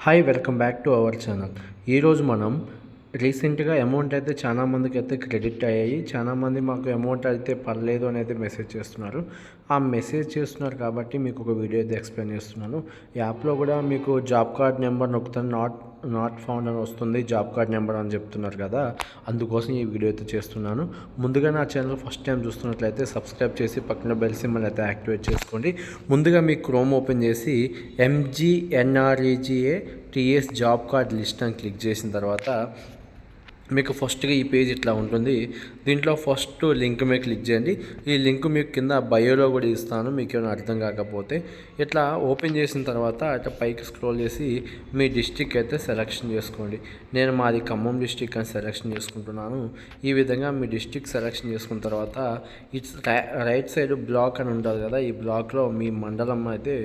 Hi welcome back to our channel ఈరోజు మనం రీసెంట్గా అమౌంట్ అయితే చాలా మందికి అయితే క్రెడిట్ అయ్యాయి. చాలా మంది మాకు అమౌంట్ అయితే పర్లేదు అని అయితే మెసేజ్ చేస్తున్నారు. ఆ మెసేజ్ చేస్తున్నారు కాబట్టి మీకు ఒక వీడియో అయితే ఎక్స్ప్లెయిన్ చేస్తున్నాను. యాప్లో కూడా మీకు జాబ్ కార్డ్ నెంబర్ నొక్కుతాను నాట్ నాట్ ఫౌండ్ అని వస్తుంది. జాబ్ కార్డ్ నెంబర్ అని చెప్తున్నారు కదా అందుకోసం ఈ వీడియో అయితే చేస్తున్నాను. ముందుగా నా ఛానల్ ఫస్ట్ టైం చూస్తున్నట్లయితే సబ్స్క్రైబ్ చేసి పక్కన బెల్ సింబల్ అయితే యాక్టివేట్ చేసుకోండి. ముందుగా మీ క్రోమ్ ఓపెన్ చేసి MGNREGA TS job card list అని క్లిక్ చేసిన తర్వాత మీకు ఫస్ట్గా ఈ పేజ్ ఇట్లా ఉంటుంది. దీంట్లో ఫస్ట్ లింక్ మీద క్లిక్ చేయండి. ఈ లింక్ మీకు కింద బయోలో కూడా ఇస్తాను. మీకు ఏమైనా అర్థం కాకపోతే ఇట్లా ఓపెన్ చేసిన తర్వాత ఇట్లా పైకి స్క్రోల్ చేసి మీ డిస్టిక్ అయితే సెలెక్షన్ చేసుకోండి. నేను మాది ఖమ్మం డిస్టిక్ అని సెలెక్షన్ చేసుకుంటున్నాను. ఈ విధంగా మీ డిస్టిక్ సెలెక్షన్ చేసుకున్న తర్వాత ఇట్స్ రైట్ సైడ్ బ్లాక్ అని ఉంటుంది కదా ఈ బ్లాక్లో మీ మండలం అయితే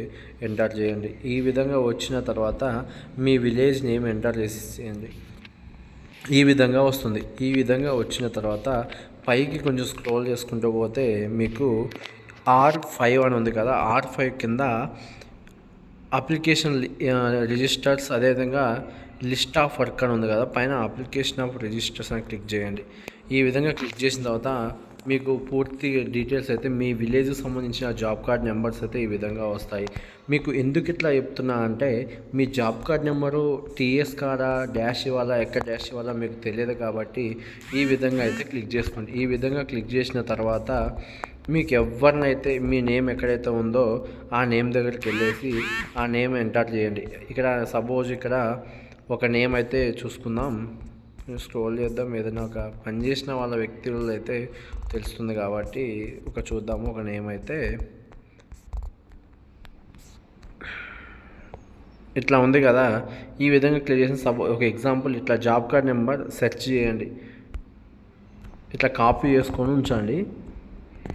ఎంటర్ చేయండి. ఈ విధంగా వచ్చిన తర్వాత మీ విలేజ్ నేమ్ ఎంటర్ చేయండి ఈ విధంగా వస్తుంది. ఈ విధంగా వచ్చిన తర్వాత పైకి కొంచెం స్క్రోల్ చేసుకుంటూ పోతే మీకు ఆర్ ఫైవ్ అని ఉంది కదా ఆర్ ఫైవ్ కింద అప్లికేషన్ రిజిస్టర్స్ అదేవిధంగా లిస్ట్ ఆఫ్ వర్క్ అని ఉంది కదా పైన అప్లికేషన్ ఆఫ్ రిజిస్టర్స్ అని క్లిక్ చేయండి. ఈ విధంగా క్లిక్ చేసిన తర్వాత మీకు పూర్తి డీటెయిల్స్ అయితే మీ విలేజ్కి సంబంధించిన జాబ్ కార్డ్ నెంబర్స్ అయితే ఈ విధంగా వస్తాయి. మీకు ఎందుకు ఇట్లా చెప్తున్నా అంటే మీ జాబ్ కార్డ్ నెంబరు టీఎస్ కాడా డాష్ ఇవ్వాలా ఎక్కడ డాష్ ఇవ్వాలా మీకు తెలియదు కాబట్టి ఈ విధంగా అయితే క్లిక్ చేసుకోండి. ఈ విధంగా క్లిక్ చేసిన తర్వాత మీకు ఎవరినైతే మీ నేమ్ ఎక్కడైతే ఉందో ఆ నేమ్ దగ్గరికి వెళ్ళేసి ఆ నేమ్ ఎంటర్ చేయండి. ఇక్కడ సపోజ్ ఇక్కడ ఒక నేమ్ అయితే చూసుకుందాం. స్క్రోల్ చేద్దాం. ఏదైనా ఒక పనిచేసిన వాళ్ళ వ్యక్తులు అయితే తెలుస్తుంది కాబట్టి ఒక చూద్దాము. ఒక నేమ్ అయితే ఇట్లా ఉంది కదా. ఈ విధంగా క్లియర్ చేసిన సబ్ ఒక ఎగ్జాంపుల్ ఇట్లా జాబ్ కార్డ్ నెంబర్ సెర్చ్ చేయండి. ఇట్లా కాపీ చేసుకొని ఉంచండి.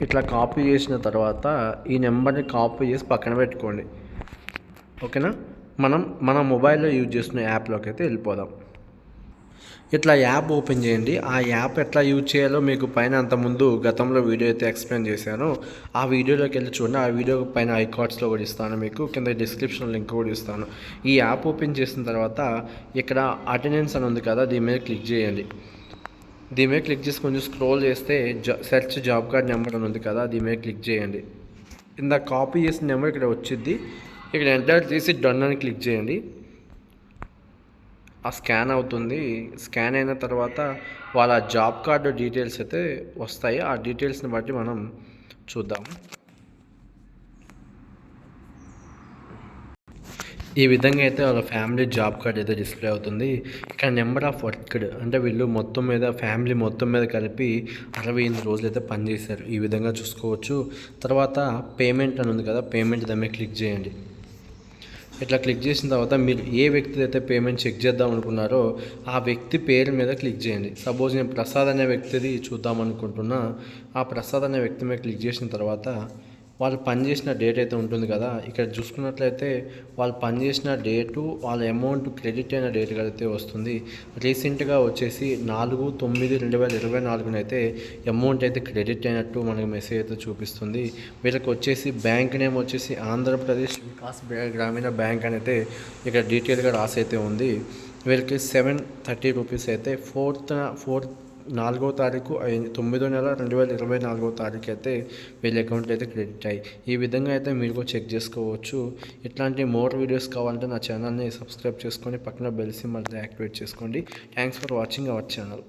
ఇట్లా కాపీ చేసిన తర్వాత ఈ నెంబర్ని కాపీ చేసి పక్కన పెట్టుకోండి. ఓకేనా మనం మన మొబైల్లో యూజ్ చేస్తున్న యాప్లోకి అయితే వెళ్ళిపోదాం. ఇట్లా యాప్ ఓపెన్ చేయండి. ఆ యాప్ ఎట్లా యూజ్ చేయాలో మీకు పైన అంతకుముందు గతంలో వీడియో అయితే ఎక్స్ప్లెయిన్ చేశాను. ఆ వీడియోలోకి వెళ్ళి చూడండి. ఆ వీడియో పైన ఐకార్డ్స్లో కూడా ఇస్తాను మీకు. కింద డిస్క్రిప్షన్ లింక్ కూడా ఇస్తాను. ఈ యాప్ ఓపెన్ చేసిన తర్వాత ఇక్కడ అటెండెన్స్ అని ఉంది కదా దీని మీద క్లిక్ చేయండి. దీని మీద క్లిక్ చేసి కొంచెం స్క్రోల్ చేస్తే సెర్చ్ జాబ్ కార్డ్ నెంబర్ అని ఉంది కదా దీని మీద క్లిక్ చేయండి. ఇంత కాపీ చేసిన నెంబర్ ఇక్కడ వచ్చింది ఇక్కడ ఎంటర్ చేసి డన్ అని క్లిక్ చేయండి. ఆ స్కాన్ అవుతుంది. స్కాన్ అయిన తర్వాత వాళ్ళ జాబ్ కార్డు డీటెయిల్స్ అయితే వస్తాయి. ఆ డీటెయిల్స్ని బట్టి మనం చూద్దాం. ఈ విధంగా అయితే వాళ్ళ ఫ్యామిలీ జాబ్ కార్డ్ అయితే డిస్ప్లే అవుతుంది. ఇక్కడ నెంబర్ ఆఫ్ వర్క్డ్ అంటే వీళ్ళు మొత్తం మీద ఫ్యామిలీ మొత్తం మీద కలిపి అరవై ఎనిమిది రోజులు అయితే పనిచేశారు. ఈ విధంగా చూసుకోవచ్చు. తర్వాత పేమెంట్ అని ఉంది కదా పేమెంట్ దాని క్లిక్ చేయండి. ఇట్లా క్లిక్ చేసిన తర్వాత మీరు ఏ వ్యక్తి అయితే పేమెంట్ చెక్ చేద్దాం అనుకున్నారో ఆ వ్యక్తి పేరు మీద క్లిక్ చేయండి. సపోజ్ నేను ప్రసాద్ అనే వ్యక్తిది చూద్దాం అనుకుంటున్నా ఆ ప్రసాద్ అనే వ్యక్తి మీద క్లిక్ చేసిన తర్వాత వాళ్ళు పనిచేసిన డేట్ అయితే ఉంటుంది కదా. ఇక్కడ చూసుకున్నట్లయితే వాళ్ళు పనిచేసిన డేటు వాళ్ళ అమౌంట్ క్రెడిట్ అయిన డేట్ అయితే వస్తుంది. రీసెంట్గా వచ్చేసి నాలుగు తొమ్మిది రెండు వేల ఇరవై నాలుగునైతే అమౌంట్ అయితే క్రెడిట్ అయినట్టు మనకి మెసేజ్ అయితే చూపిస్తుంది. వీళ్ళకి వచ్చేసి బ్యాంక్ నేమ్ వచ్చేసి ఆంధ్రప్రదేశ్ వికాస్ గ్రామీణ బ్యాంక్ అని అయితే ఇక్కడ డీటెయిల్గా రాసి అయితే ఉంది. వీళ్ళకి సెవెన్ థర్టీ రూపీస్ అయితే ఫోర్త్ ఫోర్త్ నాలుగో తారీఖు తొమ్మిదో నెల రెండు వేల ఇరవై నాలుగో తారీఖు అయితే వీళ్ళ అకౌంట్లో అయితే క్రెడిట్ అయ్యి ఈ విధంగా అయితే మీరు కూడా చెక్ చేసుకోవచ్చు. ఇట్లాంటి మోర్ వీడియోస్ కావాలంటే నా ఛానల్ని సబ్స్క్రైబ్ చేసుకొని పక్కన బెల్ మళ్ళీ యాక్టివేట్ చేసుకోండి. Thanks for watching our channel.